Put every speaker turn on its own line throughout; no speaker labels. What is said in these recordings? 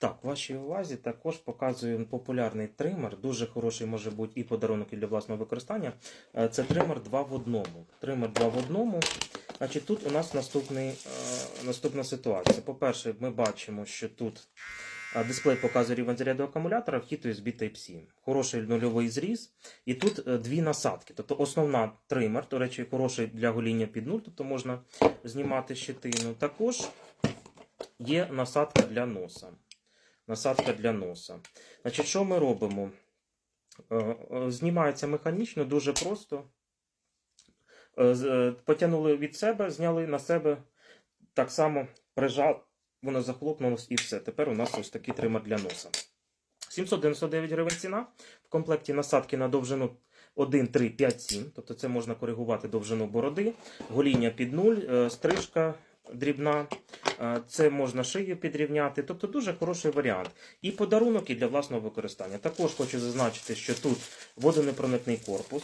Так, вашій увазі також показую популярний тример. Дуже хороший може бути і подарунок і для власного використання. Е, Це тример 2 в одному. Тример 2 в одному. Значить, тут у нас наступний, е, наступна ситуація. По-перше, ми бачимо, що тут е, дисплей показує рівень заряду акумулятора, вхід USB Type-C. Хороший нульовий зріз. І тут дві насадки. Тобто основна тример, до речі, хороший для гоління під нуль, тобто можна знімати щетину. Також є насадка для носа. Насадка для носа. Значить, що ми робимо? Е, е, Знімається механічно, дуже просто. Е, Потягнули від себе, зняли на себе, так само прижав, воно захлопнулось і все. Тепер у нас ось такий тример для носа. 799 гривень ціна. В комплекті насадки на довжину 1, 3, 5, 7. Тобто це можна коригувати довжину бороди, гоління під нуль, е, стрижка дрібна. Е, Це можна шию підрівняти, тобто дуже хороший варіант. І подарунок і для власного використання. Також хочу зазначити, що тут водонепроникний корпус.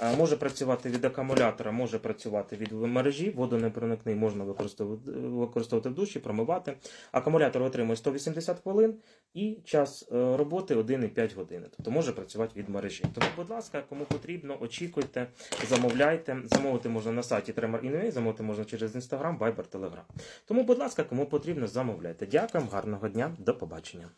Е, Може працювати від акумулятора, може працювати від мережі. Водонепроникний можна використовувати, використовувати в душі, промивати. Акумулятор отримує 180 хвилин і час е, роботи 1,5 години. Тобто може працювати від мережі. Тому, будь ласка, кому потрібно, очікуйте, замовляйте. Замовити можна на сайті Tremor.ua, замовити можна через Instagram, Viber, Telegram. Тому, будь ласка, кому потрібно, замовляйте. Дякую, гарного дня, до побачення.